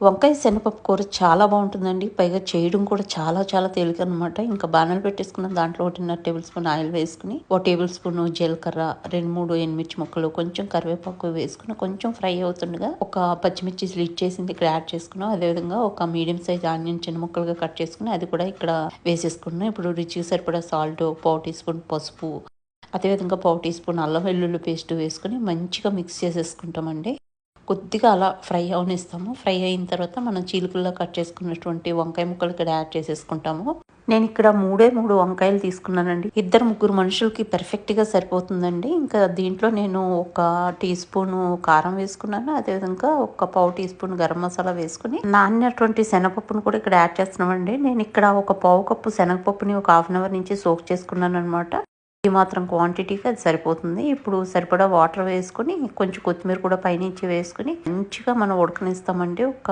వంకాయ శనగపప్పు కూర చాలా బాగుంటుందండి. పైగా చేయడం కూడా చాలా చాలా తేలిక అనమాట ఇంకా బాణాలు పెట్టేసుకున్న దాంట్లో ఒకటిన్నర టేబుల్ స్పూన్ ఆయిల్ వేసుకుని ఒక టేబుల్ స్పూన్ జీలకర్ర రెండు మూడు ఎనిమిర్చి ముక్కలు కొంచెం కరివేపాకు వేసుకుని కొంచెం ఫ్రై అవుతుండగా ఒక పచ్చిమిర్చి స్లిట్ చేసింది ఇక్కడ యాడ్ చేసుకున్నాం. అదేవిధంగా ఒక మీడియం సైజ్ ఆనియన్ చిన్న ముక్కలుగా కట్ చేసుకుని అది కూడా ఇక్కడ వేసేసుకున్నాం. ఇప్పుడు రుచికి సరిపడా సాల్ట్ పావు టీ స్పూన్ పసుపు అదేవిధంగా పావు టీ స్పూన్ అల్లం వెల్లుల్లి పేస్ట్ వేసుకుని మంచిగా మిక్స్ చేసేసుకుంటామండి. కొద్దిగా అలా ఫ్రై అవనిస్తాము. ఫ్రై అయిన తర్వాత మనం చీలికల్లో కట్ చేసుకున్నటువంటి వంకాయ ముక్కలు ఇక్కడ యాడ్ చేసేసుకుంటాము. నేను ఇక్కడ మూడే మూడు వంకాయలు తీసుకున్నానండి. ఇద్దరు ముగ్గురు మనుషులకి పర్ఫెక్ట్గా సరిపోతుందండి. ఇంకా దీంట్లో నేను ఒక టీ స్పూన్ కారం వేసుకున్నాను. అదేవిధంగా ఒక పావు టీ స్పూన్ గరం మసాలా వేసుకుని నానినటువంటి శనగపప్పును కూడా ఇక్కడ యాడ్ చేస్తున్నామండి. నేను ఇక్కడ ఒక పావు కప్పు శనగపప్పుని ఒక హాఫ్ అన్ అవర్ నుంచి సోక్ చేసుకున్నాను అనమాట ఈ మాత్రం క్వాంటిటీకి అది సరిపోతుంది. ఇప్పుడు సరిపడా వాటర్ వేసుకుని కొంచెం కొత్తిమీర కూడా పైనుంచి వేసుకుని మంచిగా మనం ఉడకనిస్తామండి. ఒక